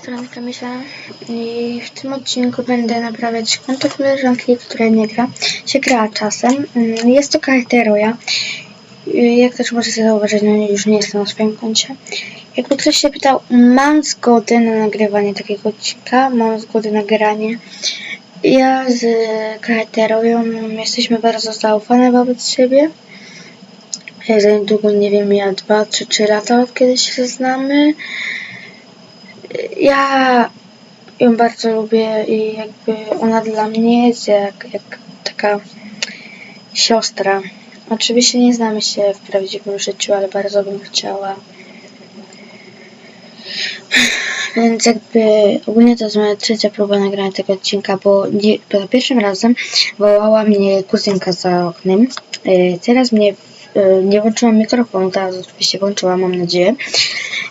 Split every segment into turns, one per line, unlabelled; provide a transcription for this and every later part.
strony Kamisia i w tym odcinku będę naprawiać konto koleżanki, która nie gra. Się gra czasem. Mm, Jest to Kaiteroja. Jak też możecie zauważyć, no już nie jestem na swoim koncie. Jakby ktoś się pytał, mam zgodę na nagrywanie takiego odcinka, mam zgodę na granie. Ja z Kaiteroją jesteśmy bardzo zaufane wobec siebie. Ja za niedługo, nie wiem, ja 2 czy 3 lata od kiedy się znamy. Ja ją bardzo lubię i jakby ona dla mnie jest jak, jak taka siostra. Oczywiście nie znamy się w prawdziwym życiu, ale bardzo bym chciała. Więc jakby ogólnie to jest moja trzecia próba nagrania tego odcinka, bo, za pierwszym razem wołała mnie kuzynka za oknem. Yy, teraz mnie nie włączyłam mikrofonu, teraz oczywiście włączyłam, mam nadzieję.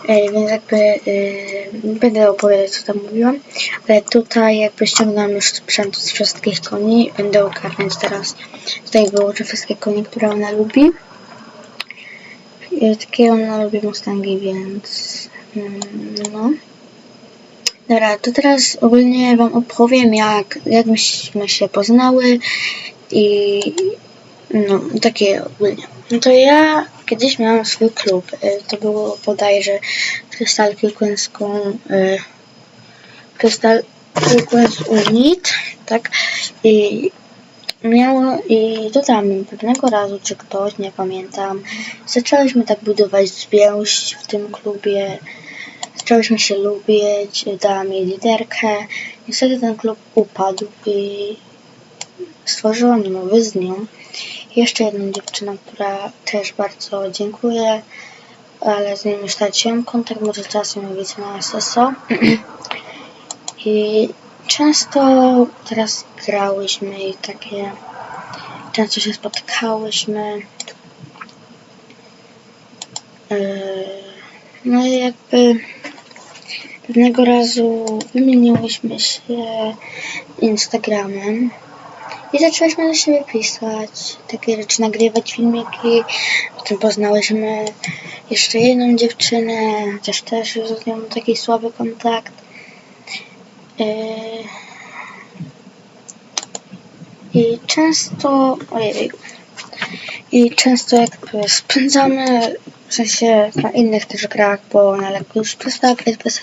Yy, więc jakby nie będę opowiadać co tam mówiłam, ale tutaj jakby ściągnąłem już sprzęt z wszystkich koni. Będę ogarniać teraz. Tutaj wyłożę wszystkie konie, które ona lubi. Yy, takie ona lubi Mustangi, więc mm, no. Dobra, to teraz ogólnie Wam opowiem, jak, jak myśmy się poznały i no, takie ogólnie. No to ja kiedyś miałam swój klub. y, To było bodajże Krystal Kilkłęską y, Krystal Kilkłęs Unit, tak? I miało i to tam pewnego razu, czy ktoś, nie pamiętam, zaczęliśmy tak budować zwięź w tym klubie. Zaczęłyśmy się lubić, dałam jej liderkę. Niestety ten klub upadł i stworzyłam nowy z nią. Jeszcze jedną dziewczyną, która też bardzo dziękuję, ale z nią już straciłam kontakt, może czasem widzę na SSO. I często teraz grałyśmy i takie, często się spotykałyśmy. Yy, No i jakby pewnego razu wymieniłyśmy się Instagramem i zaczęłyśmy do siebie pisać, takie rzeczy, nagrywać filmiki. Potem poznałyśmy jeszcze jedną dziewczynę, chociaż też z nią taki słaby kontakt. Yy, I często, ojej, i często jakby spędzamy, w sensie na innych też grach, bo ona lekko już przestała grać bez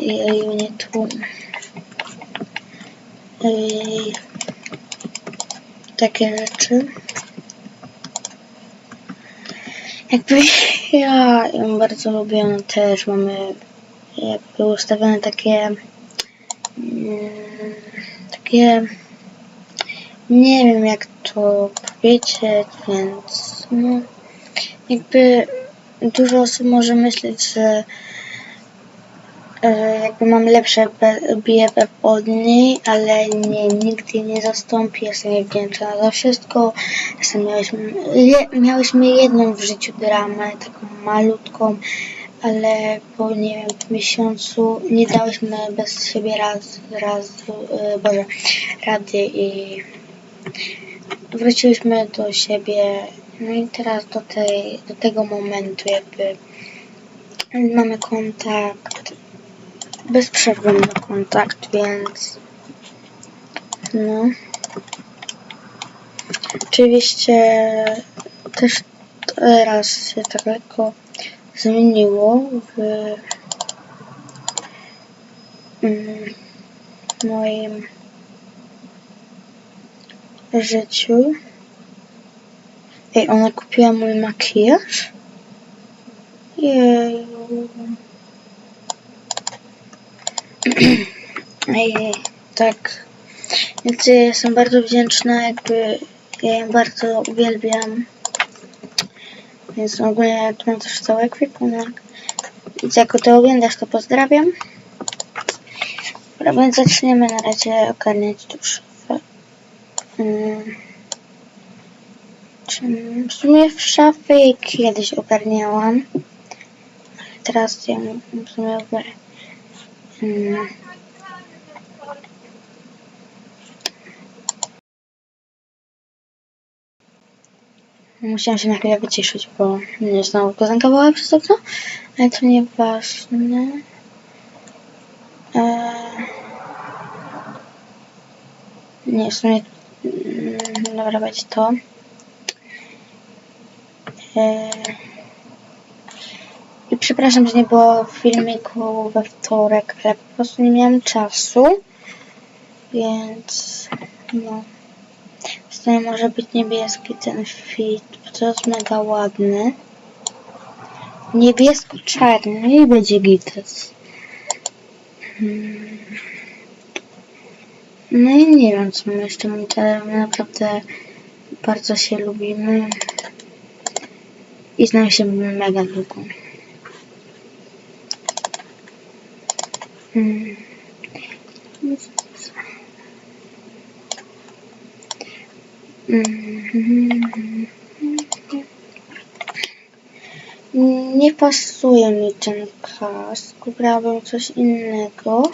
i i nie tu. Takie rzeczy. Jakby ja ją bardzo lubię, ona też mamy jakby ustawione takie mm, takie nie wiem jak to powiedzieć, więc no jakby dużo osób może myśleć, że jakby mam lepsze BFF od niej, ale nie, nigdy nie zastąpi. Jestem jej wdzięczna za wszystko. Jestem, miałyśmy, je, miałyśmy jedną w życiu dramę, taką malutką, ale po nie wiem, miesiącu nie dałyśmy bez siebie raz, raz, e, Boże, rady i wróciłyśmy do siebie. No i teraz do, tej, do tego momentu jakby mamy kontakt, bez przerwy mamy kontakt, więc no. Oczywiście też teraz się tak lekko zmieniło w mm, moim życiu. Ej, ona kupiła mój makijaż? Jeju. Ej, tak. Więc ja jestem bardzo wdzięczna, jakby ja ją bardzo uwielbiam. Więc ogólnie tu mam też cały ekwipunek. Więc jak to oglądasz, to pozdrawiam. Dobra, więc zaczniemy na razie ogarniać tu szafę. Mm. Czy- W sumie w jej kiedyś ogarniałam. Teraz ją w sumie ogarnię. Hmm. Musiałam się na chwilę wyciszyć, bo mnie znowu kozankowała przez okno, ale to nieważne. Eee... Nie, w sumie... Mm, dobra, będzie to. Eee przepraszam, że nie było filmiku we wtorek, ale po prostu nie miałam czasu. Więc... No... Sumie może być niebieski ten fit, bo to jest mega ładny. Niebiesko-czarny i będzie gites. Hmm. No i nie wiem, co my jeszcze mówić, ale my naprawdę bardzo się lubimy. I znamy się mega długo. Nie pasuje mi ten kask. Ubrałabym coś innego,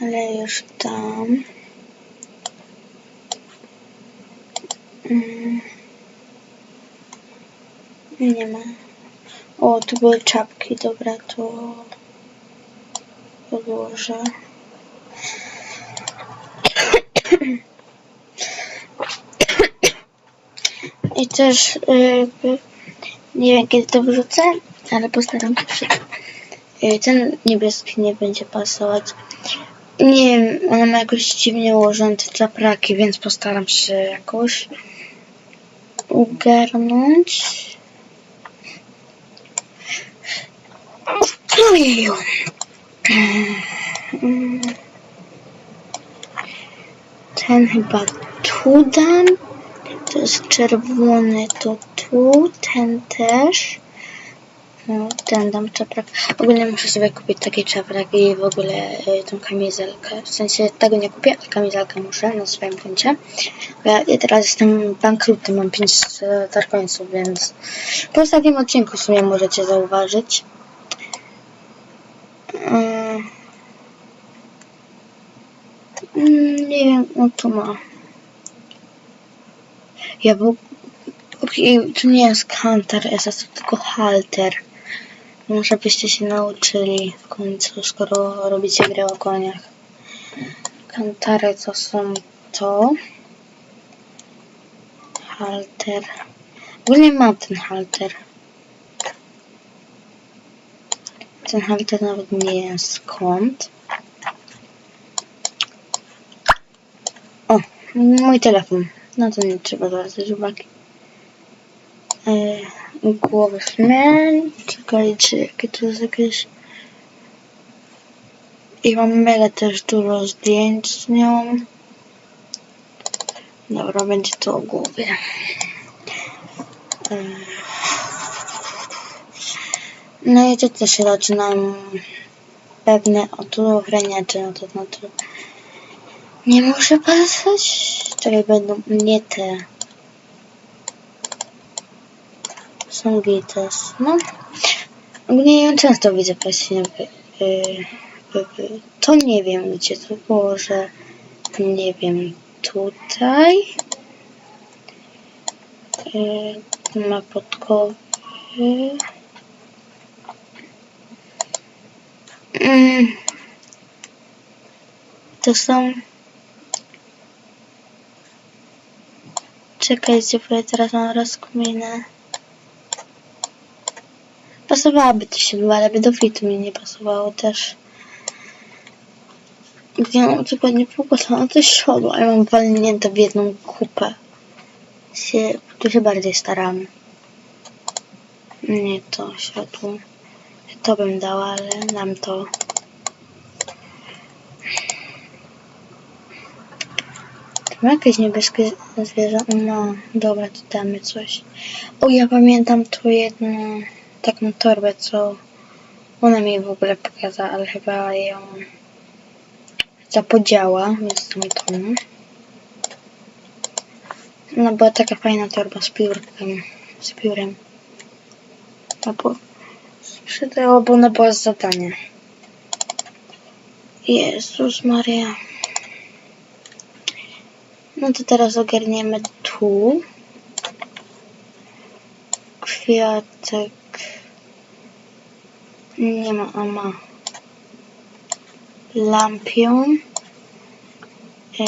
ale już tam. Mm. Nie ma. O, tu były czapki. Dobra, to odłożę. I też jakby nie wiem kiedy to wrzucę, ale postaram się przy... y, Ten niebieski nie będzie pasować. Nie wiem, ona ma jakoś dziwnie ułożone te czapraki, więc postaram się jakoś ugarnąć. Ojeju. Mm. Ten chyba tu dam. To jest czerwony, to tu, ten też. No, ten dam czaprak. Ogólnie muszę sobie kupić taki czaprak i w ogóle y, tą kamizelkę. W sensie tego nie kupię, ale kamizelkę muszę na swoim koncie. Ja, ja teraz jestem bankrutem, mam 5 darkońców, więc po ostatnim odcinku w sumie możecie zauważyć. Mm. Mm, Nie wiem, no to ma. Ja był... To nie jest kantar SS, to tylko halter. Może byście się nauczyli w końcu, skoro robicie grę o koniach. Kantary to są to. Halter. Ogólnie mam ten halter. Ten halter nawet nie wiem skąd. O, mój telefon. No to nie trzeba zwracać uwagi. E, głowy szmen. Czekajcie, jakie to jest jakieś... I mam mega też dużo zdjęć z nią. Dobra, będzie to o głowie. E, No i tu też zaczynam pewne ochraniacze, no to no to nie muszę pasać. Czekaj, będą nie te. Są gitas. No. Ogólnie ją często widzę właśnie. y, w- w- To nie wiem gdzie to było, że nie wiem tutaj. Y, tu ma podkowy. Mm. To są Czekajcie, bo ja teraz mam rozkminę. Pasowałaby to się była, ale by do fitu mi nie pasowało też. Gdzie mam dokładnie poukładane to siodło, a ja mam walnięte w jedną kupę. Się, tu się bardziej staram. Nie to siodło. To bym dała, ale dam to. Ma jakieś niebieskie zwierzę? No, dobra, to damy coś. O, ja pamiętam tu jedną taką torbę, co ona mi w ogóle pokazała, ale chyba ją zapodziała, więc dam tą. No, była taka fajna torba z piórkiem, z piórem. A po sprzedało, bo ona była z zadania. Jezus Maria. No to teraz ogarniemy tu. Kwiatek. Nie ma, a ma. Lampion. E,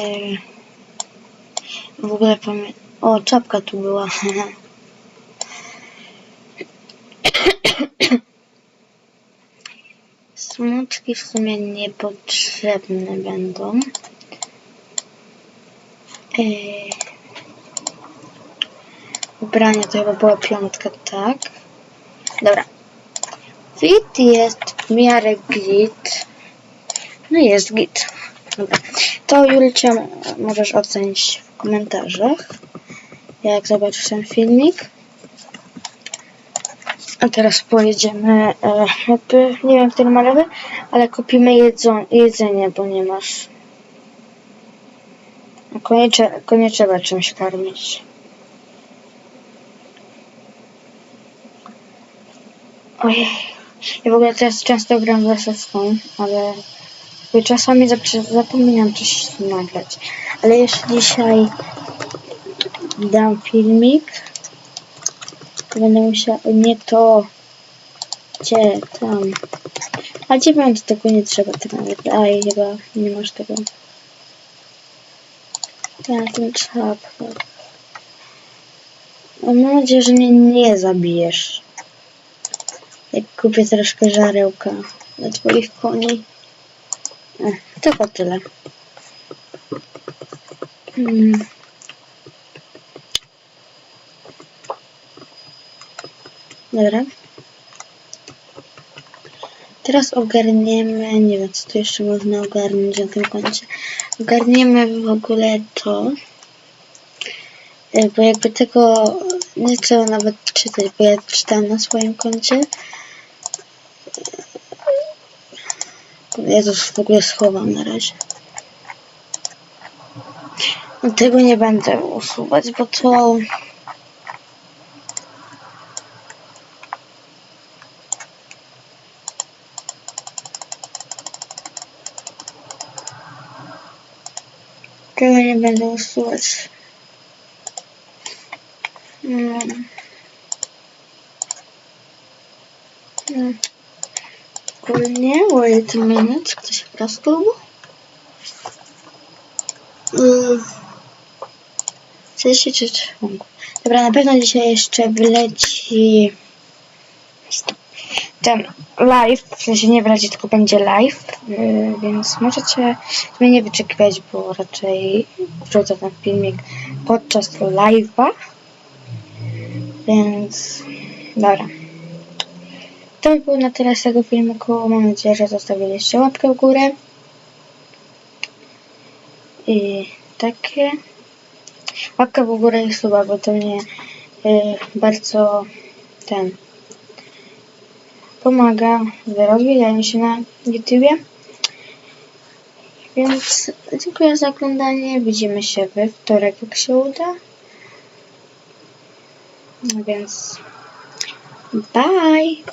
W ogóle pamiętam. O, czapka tu była. Smoczki w sumie niepotrzebne będą. Yy. Ubrania to chyba była piątka, tak? Dobra. Fit jest w miarę git. No jest git. Dobra. To Julcia możesz ocenić w komentarzach, jak zobaczysz ten filmik. A teraz pojedziemy, e, nie wiem, który ma lewy, ale kupimy jedzenie, bo nie masz. Koniecznie, koniecznie trzeba czymś karmić. Ojej. Ja w ogóle teraz często gram w Assassin, ale czasami zap- zapominam coś nagrać. Ale jeśli dzisiaj dam filmik, będę musiał... Nie to... Gdzie? Tam. A gdzie do tego nie trzeba tego nawet. Aj, chyba nie masz tego. Ja ten czapkę. Mam nadzieję, że mnie nie zabijesz. Jak kupię troszkę żarełka dla twoich koni. Ech, tylko tyle. Mm. Dobra. Teraz ogarniemy, nie wiem co tu jeszcze można ogarnąć na tym koncie. Ogarniemy w ogóle to, e, bo jakby tego nie trzeba nawet czytać, bo ja czytam na swoim koncie. Ja to w ogóle schowam na razie. No, Tego nie będę usuwać, bo to... Tego nie będę usuwać. No. No. Ogólnie, wait a minute, ktoś prostał? Mm. Coś czy członku. Dobra, na pewno dzisiaj jeszcze wyleci ten live, w sensie nie wyleci, tylko będzie live, yy, więc możecie mnie nie wyczekiwać, bo raczej wrzucę ten filmik podczas live'a, więc dobra. To by było na tyle z tego filmiku. Mam nadzieję, że zostawiliście łapkę w górę. I takie. Łapka w górę i suba, bo to mnie y, bardzo ten pomaga w rozwijaniu się na YouTubie. Więc dziękuję za oglądanie. Widzimy się we wtorek, jak się uda. No więc bye!